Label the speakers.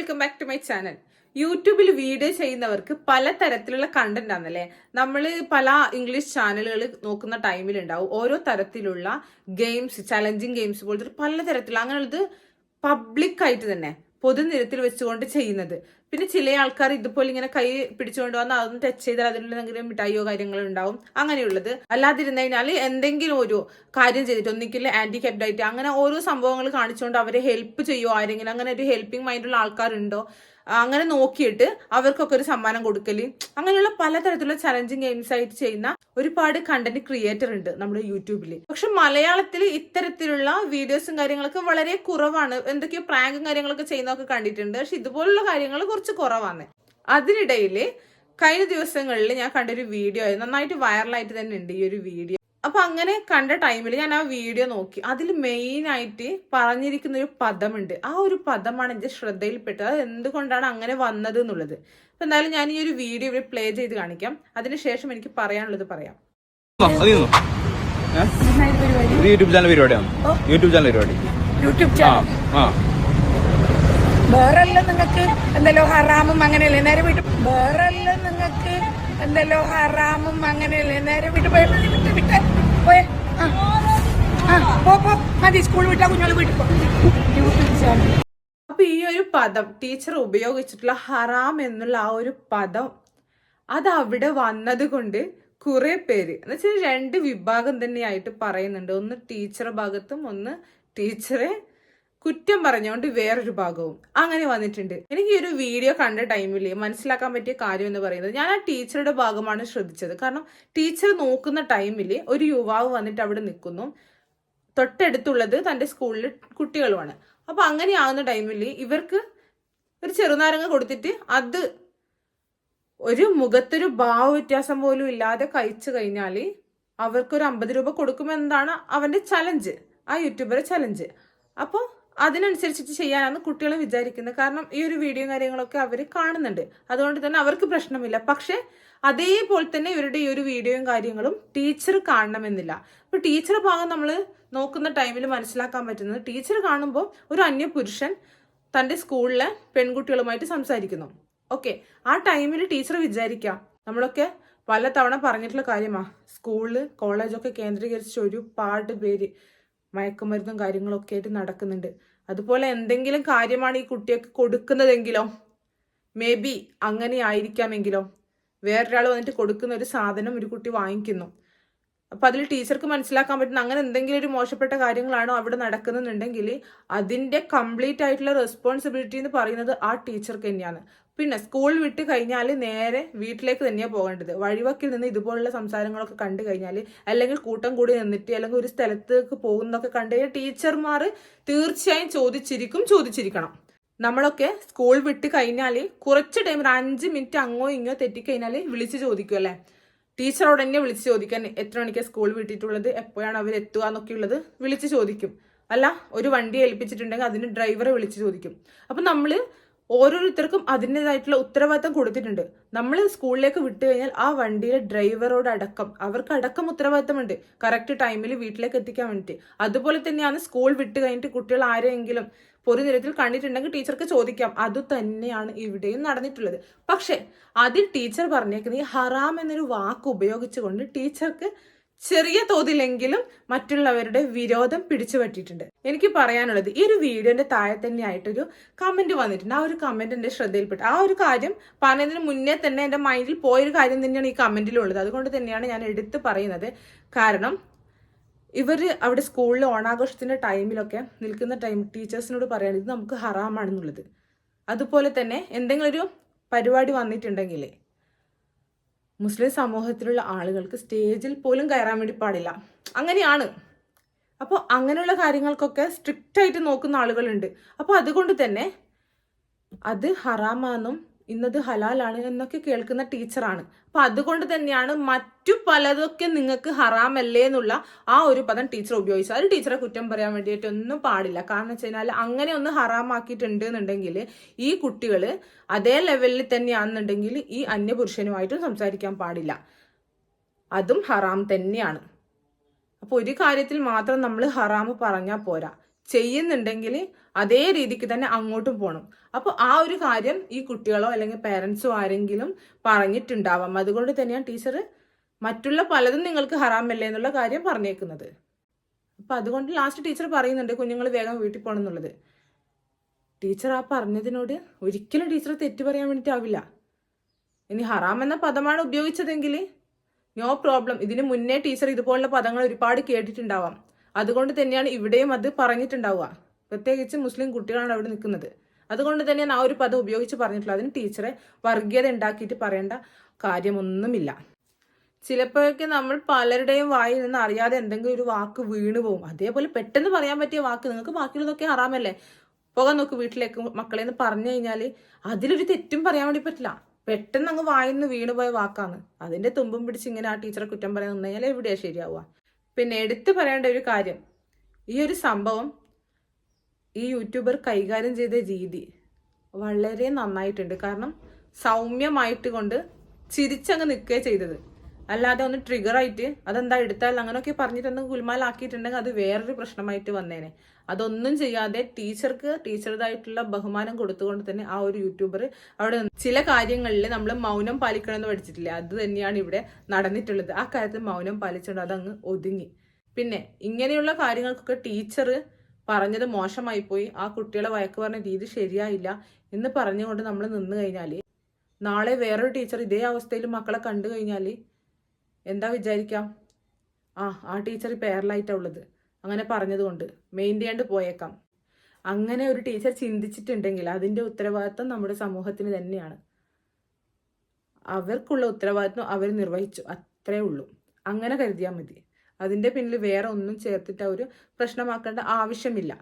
Speaker 1: Welcome back to my channel യൂട്യൂബിൽ video ചെയ്യുന്നവർക്ക് പല തരത്തിലുള്ള കണ്ടന്റ് ആണല്ലേ? നമ്മൾ പല ഇംഗ്ലീഷ് ചാനലുകൾ നോക്കുന്ന ടൈമിൽ ഉണ്ടാവും ഓരോ തരത്തിലുള്ള ഗെയിംസ് ചലഞ്ചിങ് ഗെയിംസ് പോലത്തെ പല തരത്തിലുള്ള അങ്ങനെയുള്ളത് പബ്ലിക് ആയിട്ട് തന്നെ പൊതുനിരത്തിൽ വെച്ചുകൊണ്ട് ചെയ്യുന്നത്. പിന്നെ ചില ആൾക്കാർ ഇതുപോലെ ഇങ്ങനെ കൈ പിടിച്ചുകൊണ്ട് വന്ന് അതൊന്ന് ടച്ച് ചെയ്താൽ അതിനുള്ള എന്തെങ്കിലും മിഠായിയോ കാര്യങ്ങളോ ഉണ്ടാവും. അങ്ങനെയുള്ളത്. അല്ലാതിരുന്നു എന്തെങ്കിലും ഒരു കാര്യം ചെയ്തിട്ട് ഒന്നിക്കിൽ ആന്റി ആയിട്ട് അങ്ങനെ ഓരോ സംഭവങ്ങൾ കാണിച്ചുകൊണ്ട് അവരെ ഹെൽപ്പ് ചെയ്യുമോ ആരെങ്കിലും അങ്ങനെ ഒരു ഹെൽപ്പിംഗ് മൈൻഡുള്ള ആൾക്കാരുണ്ടോ? അങ്ങനെ നോക്കിയിട്ട് അവർക്കൊക്കെ ഒരു സമ്മാനം കൊടുക്കൽ. അങ്ങനെയുള്ള പലതരത്തിലുള്ള ചലഞ്ചിങ് ഗെയിംസ് ആയിട്ട് ചെയ്യുന്ന ഒരുപാട് കണ്ടന്റ് ക്രിയേറ്റർ ഉണ്ട് നമ്മുടെ യൂട്യൂബിൽ പക്ഷെ മലയാളത്തിൽ ഇത്തരത്തിലുള്ള വീഡിയോസും കാര്യങ്ങളൊക്കെ വളരെ കുറവാണ്. എന്തൊക്കെയോ പ്രാങ്കും കാര്യങ്ങളൊക്കെ ചെയ്യുന്നതൊക്കെ കണ്ടിട്ടുണ്ട്. പക്ഷെ ഇതുപോലുള്ള കാര്യങ്ങൾ കുറച്ച് കുറവാണ് അതിനിടയിൽ കഴിഞ്ഞ ദിവസങ്ങളിൽ ഞാൻ കണ്ടൊരു വീഡിയോ നന്നായിട്ട് വൈറലായിട്ട് തന്നെ ഉണ്ട് ഈ ഒരു വീഡിയോ. അപ്പൊ അങ്ങനെ കണ്ട ടൈമിൽ ഞാൻ ആ വീഡിയോ നോക്കി. അതിൽ മെയിൻ ആയിട്ട് പറഞ്ഞിരിക്കുന്ന ഒരു പദമുണ്ട്. ആ ഒരു പദമാണ് എന്റെ ശ്രദ്ധയിൽപ്പെട്ടത്. അത് എന്തുകൊണ്ടാണ് അങ്ങനെ വന്നത് എന്നുള്ളത്. അപ്പൊ എന്തായാലും ഞാൻ ഈ ഒരു വീഡിയോ ഇവിടെ പ്ലേ ചെയ്ത് കാണിക്കാം. അതിനുശേഷം എനിക്ക് പറയാനുള്ളത് പറയാം.
Speaker 2: യൂട്യൂബ് ചാനൽ പരിപാടിയാണ്? യൂട്യൂബ് ചാനൽ പരിപാടി.
Speaker 3: യൂട്യൂബ്
Speaker 2: ആ
Speaker 3: ചാനൽ
Speaker 2: ആ.
Speaker 3: വേറെല്ലാം നിങ്ങൾക്ക് എന്തല്ലോ ഹറാമും അങ്ങനെയല്ലേ? നേരെ വീട്ടിൽ വേറെല്ലാം നിങ്ങൾക്ക് എന്തല്ലോ ഹറാമും അങ്ങനെയല്ലേ? നേരെ വീട്ടിൽ പോയി. പോയെ. ആ. പോ പോ. മതി സ്കൂൾ വിട്ടാ കുഞ്ഞോൾ വീട്ടിൽ
Speaker 1: അപ്പൊ ഈ ഒരു പദം ടീച്ചർ ഉപയോഗിച്ചിട്ടുള്ള ഹറാം എന്നുള്ള ആ ഒരു പദം അത് അവിടെ വന്നത് കൊണ്ട് കുറെ പേര് എന്ന് വെച്ചാൽ രണ്ട് വിഭാഗം തന്നെയായിട്ട് പറയുന്നുണ്ട്. ഒന്ന് ടീച്ചർ ഭാഗത്തും ഒന്ന് ടീച്ചറെ കുറ്റം പറഞ്ഞുകൊണ്ട് വേറൊരു ഭാഗവും അങ്ങനെ വന്നിട്ടുണ്ട്. എനിക്ക് ഈ ഒരു വീഡിയോ കണ്ട ടൈമിൽ മനസ്സിലാക്കാൻ പറ്റിയ കാര്യം എന്ന് പറയുന്നത് ഞാൻ ആ ടീച്ചറുടെ ഭാഗമാണ് ശ്രദ്ധിച്ചത്. കാരണം ടീച്ചർ നോക്കുന്ന ടൈമിൽ ഒരു യുവാവ് വന്നിട്ട് അവിടെ നിൽക്കുന്നു. തൊട്ടടുത്തുള്ളത് തന്റെ സ്കൂളിൽ കുട്ടികളുമാണ്. അപ്പോൾ അങ്ങനെ ആകുന്ന ടൈമിൽ ഇവർക്ക് ഒരു ചെറുനാരങ്ങ കൊടുത്തിട്ട് അത് ഒരു മുഖത്തൊരു ഭാവ വ്യത്യാസം പോലും ഇല്ലാതെ കഴിച്ചു കഴിഞ്ഞാൽ അവർക്കൊരു അമ്പത് രൂപ കൊടുക്കുമെന്നതാണ് അവന്റെ ചലഞ്ച് ആ യൂട്യൂബറെ ചലഞ്ച് അപ്പോൾ അതിനനുസരിച്ചിട്ട് ചെയ്യാനാണ് കുട്ടികൾ വിചാരിക്കുന്നത്. കാരണം ഈ ഒരു വീഡിയോ കാര്യങ്ങളൊക്കെ അവർ കാണുന്നുണ്ട്. അതുകൊണ്ട് തന്നെ അവർക്ക് പ്രശ്നമില്ല. പക്ഷേ അതേപോലെ തന്നെ ഇവരുടെ ഈ ഒരു വീഡിയോയും കാര്യങ്ങളും ടീച്ചർ കാണണമെന്നില്ല. അപ്പൊ ടീച്ചർ ഭാഗം നമ്മൾ നോക്കുന്ന ടൈമിൽ മനസ്സിലാക്കാൻ പറ്റുന്നത് ടീച്ചർ കാണുമ്പോൾ ഒരു അന്യ പുരുഷൻ തന്റെ സ്കൂളിലെ പെൺകുട്ടികളുമായിട്ട് സംസാരിക്കുന്നു. ഓക്കെ ആ ടൈമിൽ ടീച്ചർ വിചാരിക്കാം. നമ്മളൊക്കെ പല തവണ പറഞ്ഞിട്ടുള്ള കാര്യമാ. സ്കൂളിൽ കോളേജൊക്കെ കേന്ദ്രീകരിച്ച് ഒരുപാട് പേര് മയക്കുമരുന്നും കാര്യങ്ങളൊക്കെ ആയിട്ട് നടക്കുന്നുണ്ട്. അതുപോലെ എന്തെങ്കിലും കാര്യമാണ് ഈ കുട്ടിയൊക്കെ കൊടുക്കുന്നതെങ്കിലോ? മേ ബി അങ്ങനെ ആയിരിക്കാമെങ്കിലോ? വേറൊരാൾ വന്നിട്ട് കൊടുക്കുന്ന ഒരു സാധനം ഒരു കുട്ടി വാങ്ങിക്കുന്നു. അപ്പൊ അതിൽ ടീച്ചർക്ക് മനസ്സിലാക്കാൻ പറ്റുന്ന അങ്ങനെ എന്തെങ്കിലും ഒരു മോശപ്പെട്ട കാര്യങ്ങളാണോ അവിടെ നടക്കുന്നുണ്ടെങ്കിൽ അതിന്റെ കംപ്ലീറ്റ് ആയിട്ടുള്ള റെസ്പോൺസിബിലിറ്റി എന്ന് പറയുന്നത് ആ ടീച്ചർക്ക് തന്നെയാണ്. പിന്നെ സ്കൂൾ വിട്ട് കഴിഞ്ഞാൽ നേരെ വീട്ടിലേക്ക് തന്നെയാണ് പോകേണ്ടത്. വഴിവക്കിൽ നിന്ന് ഇതുപോലുള്ള സംസാരങ്ങളൊക്കെ കണ്ടു കഴിഞ്ഞാൽ അല്ലെങ്കിൽ കൂട്ടം കൂടി നിന്നിട്ട് അല്ലെങ്കിൽ ഒരു സ്ഥലത്തേക്ക് പോകുന്നതൊക്കെ കണ്ടു കഴിഞ്ഞാൽ ടീച്ചർമാർ തീർച്ചയായും ചോദിച്ചിരിക്കും ചോദിച്ചിരിക്കണം. നമ്മളൊക്കെ സ്കൂൾ വിട്ട് കഴിഞ്ഞാൽ കുറച്ച് ടൈം ഒരു അഞ്ച് മിനിറ്റ് അങ്ങോ ഇങ്ങോ തെറ്റിക്കഴിഞ്ഞാൽ വിളിച്ച് ചോദിക്കും അല്ലേ? ടീച്ചറോട് തന്നെ വിളിച്ച് ചോദിക്കാൻ എത്ര മണിക്കാണ് സ്കൂൾ വിട്ടിട്ടുള്ളത് എപ്പോഴാണ് അവർ എത്തുക എന്നൊക്കെ ഉള്ളത് വിളിച്ച് ചോദിക്കും. അല്ല ഒരു വണ്ടി ഏൽപ്പിച്ചിട്ടുണ്ടെങ്കിൽ അതിന് ഡ്രൈവറെ വിളിച്ച് ചോദിക്കും. അപ്പം നമ്മൾ ഓരോരുത്തർക്കും അതിന്റെതായിട്ടുള്ള ഉത്തരവാദിത്തം കൊടുത്തിട്ടുണ്ട്. നമ്മൾ സ്കൂളിലേക്ക് വിട്ടു കഴിഞ്ഞാൽ ആ വണ്ടിയിലെ ഡ്രൈവറോട് അടക്കം അവർക്ക് അടക്കം ഉത്തരവാദിത്തമുണ്ട്. കറക്റ്റ് ടൈമിൽ വീട്ടിലേക്ക് എത്തിക്കാൻ വേണ്ടിയിട്ട്. അതുപോലെ തന്നെയാണ് സ്കൂൾ വിട്ട് കഴിഞ്ഞിട്ട് കുട്ടികൾ ആരെങ്കിലും പൊതുനിരത്തിൽ കണ്ടിട്ടുണ്ടെങ്കിൽ ടീച്ചർക്ക് ചോദിക്കാം. അത് തന്നെയാണ് ഇവിടെയും നടന്നിട്ടുള്ളത്. പക്ഷെ അതിൽ ടീച്ചർ പറഞ്ഞേക്കുന്നത് ഈ ഹറാം എന്നൊരു വാക്ക് ഉപയോഗിച്ചുകൊണ്ട് ടീച്ചർക്ക് ചെറിയ തോതിലെങ്കിലും മറ്റുള്ളവരുടെ വിരോധം പിടിച്ചു പറ്റിയിട്ടുണ്ട് എനിക്ക് പറയാനുള്ളത് ഈ ഒരു വീഡിയോന്റെ താഴെ തന്നെ ആയിട്ടൊരു കമന്റ് വന്നിട്ടുണ്ട്. ആ ഒരു കമന്റ് എന്റെ ശ്രദ്ധയിൽപ്പെട്ടു. ആ ഒരു കാര്യം പറഞ്ഞതിന് മുന്നേ തന്നെ എന്റെ മൈൻഡിൽ പോയൊരു കാര്യം തന്നെയാണ് ഈ കമന്റിലുള്ളത് അതുകൊണ്ട് തന്നെയാണ് ഞാൻ എടുത്ത് പറയുന്നത്. കാരണം ഇവർ അവിടെ സ്കൂളിൽ ഓണാഘോഷത്തിന്റെ ടൈമിലൊക്കെ നിൽക്കുന്ന ടൈം ടീച്ചേഴ്സിനോട് പറയാണ് ഇത് നമുക്ക് ഹറാമാണെന്നുള്ളത്. അതുപോലെ തന്നെ എന്തെങ്കിലും ഒരു പരിപാടി വന്നിട്ടുണ്ടെങ്കിൽ മുസ്ലിം സമൂഹത്തിലുള്ള ആളുകൾക്ക് സ്റ്റേജിൽ പോലും കയറാൻ വേണ്ടി പാടില്ല. അങ്ങനെയാണ്. അപ്പോൾ അങ്ങനെയുള്ള കാര്യങ്ങൾക്കൊക്കെ സ്ട്രിക്റ്റ് ആയിട്ട് നോക്കുന്ന ആളുകളുണ്ട്. അപ്പോൾ അതുകൊണ്ട് തന്നെ അത് ഹറാമാണെന്നും ഇന്നത് ഹലാലാണ് എന്നൊക്കെ കേൾക്കുന്ന ടീച്ചറാണ്. അപ്പൊ അതുകൊണ്ട് തന്നെയാണ് മറ്റു പലതൊക്കെ നിങ്ങൾക്ക് ഹറാമല്ലേ എന്നുള്ള ആ ഒരു പദം ടീച്ചർ ഉപയോഗിച്ചത്. അത് ടീച്ചറെ കുറ്റം പറയാൻ വേണ്ടിയിട്ടൊന്നും പാടില്ല. കാരണം വെച്ച് കഴിഞ്ഞാൽ അങ്ങനെ ഒന്ന് ഹറാമാക്കിയിട്ടുണ്ട് എന്നുണ്ടെങ്കിൽ ഈ കുട്ടികൾ അതേ ലെവലിൽ തന്നെയാണെന്നുണ്ടെങ്കിൽ ഈ അന്യപുരുഷനുമായിട്ടും സംസാരിക്കാൻ പാടില്ല. അതും ഹറാം തന്നെയാണ്. അപ്പോൾ ഒരു കാര്യത്തിൽ മാത്രം നമ്മൾ ഹറാമ് പറഞ്ഞാൽ പോരാ. ചെയ്യുന്നുണ്ടെങ്കിൽ അതേ രീതിക്ക് തന്നെ അങ്ങോട്ടും പോകണം അപ്പോൾ ആ ഒരു കാര്യം ഈ കുട്ടികളോ അല്ലെങ്കിൽ പേരൻസോ ആരെങ്കിലും പറഞ്ഞിട്ടുണ്ടാവാം. അതുകൊണ്ട് തന്നെയാണ് ടീച്ചർ മറ്റുള്ള പലതും നിങ്ങൾക്ക് ഹറാമല്ലേ എന്നുള്ള കാര്യം പറഞ്ഞേക്കുന്നത്. അപ്പം അതുകൊണ്ട് ലാസ്റ്റ് ടീച്ചർ പറയുന്നുണ്ട് കുഞ്ഞുങ്ങൾ വേഗം വീട്ടിൽ പോകണം എന്നുള്ളത്. ടീച്ചർ ആ പറഞ്ഞതിനോട് ഒരിക്കലും ടീച്ചർ തെറ്റ് പറയാൻ വേണ്ടിയിട്ടാവില്ല ഇനി ഹറാം എന്ന പദമാണ് ഉപയോഗിച്ചതെങ്കിൽ നോ പ്രോബ്ലം ഇതിന് മുന്നേ ടീച്ചർ ഇതുപോലുള്ള പദങ്ങൾ ഒരുപാട് കേട്ടിട്ടുണ്ടാവാം. അതുകൊണ്ട് തന്നെയാണ് ഇവിടെയും അത് പറഞ്ഞിട്ടുണ്ടാവുക. പ്രത്യേകിച്ച് മുസ്ലിം കുട്ടികളാണ് അവിടെ നിൽക്കുന്നത്. അതുകൊണ്ട് തന്നെയാണ് ആ ഒരു പദം ഉപയോഗിച്ച് പറഞ്ഞിട്ടുള്ളത്. അതിന് ടീച്ചറെ വർഗീയത ഉണ്ടാക്കിയിട്ട് പറയേണ്ട കാര്യമൊന്നുമില്ല. ചിലപ്പോഴൊക്കെ നമ്മൾ പലരുടെയും വായിൽ നിന്ന് അറിയാതെ എന്തെങ്കിലും ഒരു വാക്ക് വീണു പോകും. അതേപോലെ പെട്ടെന്ന് പറയാൻ പറ്റിയ വാക്ക് നിങ്ങൾക്ക് ബാക്കിയുള്ളതൊക്കെ ഹറാമല്ലേ? പോകാൻ നോക്ക് വീട്ടിലേക്ക് മക്കളെ എന്ന് പറഞ്ഞു കഴിഞ്ഞാൽ അതിലൊരു തെറ്റും പറയാൻ വേണ്ടി പറ്റില്ല. പെട്ടെന്ന് അങ്ങ് വായിന്ന് വീണുപോയ വീണു വാക്കാണ്. അതിന്റെ തുമ്പും പിടിച്ച് ഇങ്ങനെ ആ ടീച്ചറെ കുറ്റം പറയാൻ നിന്ന് എവിടെയാ ശരിയാവുക? പിന്നെ എടുത്തു പറയേണ്ട ഒരു കാര്യം. ഈ ഒരു സംഭവം ഈ യൂട്യൂബർ കൈകാര്യം ചെയ്ത രീതി വളരെ നന്നായിട്ടുണ്ട്. കാരണം സൗമ്യമായിട്ട് കൊണ്ട് ചിരിച്ചങ്ങ് നിൽക്കുകയാണ് ചെയ്തത്. അല്ലാതെ ഒന്ന് ട്രിഗർ ആയിട്ട് അതെന്താ എടുത്താൽ അങ്ങനെയൊക്കെ പറഞ്ഞിട്ടൊന്ന് ഗുൽമാലാക്കിയിട്ടുണ്ടെങ്കിൽ അത് വേറൊരു പ്രശ്നമായിട്ട് വന്നേനെ. അതൊന്നും ചെയ്യാതെ ടീച്ചർക്ക് ടീച്ചറുടേതായിട്ടുള്ള ബഹുമാനം കൊടുത്തുകൊണ്ട് തന്നെ ആ ഒരു യൂട്യൂബർ അവിടെ ചില കാര്യങ്ങളിൽ നമ്മൾ മൗനം പാലിക്കണമെന്ന് പഠിച്ചിട്ടില്ല? അത് തന്നെയാണ് ഇവിടെ നടന്നിട്ടുള്ളത്. ആ കാര്യത്തിൽ മൗനം പാലിച്ചുകൊണ്ട് അതങ്ങ് ഒതുങ്ങി. പിന്നെ ഇങ്ങനെയുള്ള കാര്യങ്ങൾക്കൊക്കെ ടീച്ചർ പറഞ്ഞത് മോശമായി പോയി ആ കുട്ടികളെ വയക്ക് പറഞ്ഞ രീതി ശരിയായില്ല എന്ന് പറഞ്ഞുകൊണ്ട് നമ്മൾ നിന്ന് കഴിഞ്ഞാൽ നാളെ വേറൊരു ടീച്ചർ ഇതേ അവസ്ഥയിൽ മക്കളെ കണ്ടു കഴിഞ്ഞാൽ എന്താ വിചാരിക്കാം? ആ ആ ടീച്ചർ പേരലായിട്ടാണ് ഉള്ളത്. അങ്ങനെ പറഞ്ഞതുകൊണ്ട് മെയിൻ ചെയ്യാണ്ട് പോയേക്കാം. അങ്ങനെ ഒരു ടീച്ചർ ചിന്തിച്ചിട്ടുണ്ടെങ്കിൽ അതിന്റെ ഉത്തരവാദിത്വം നമ്മുടെ സമൂഹത്തിന് തന്നെയാണ്. അവർക്കുള്ള ഉത്തരവാദിത്വം അവർ നിർവഹിച്ചു അത്രേ ഉള്ളൂ. അങ്ങനെ കരുതിയാൽ മതി. അതിന്റെ പിന്നിൽ വേറെ ഒന്നും ചേർത്തിട്ട് അവർ പ്രശ്നമാക്കേണ്ട ആവശ്യമില്ല.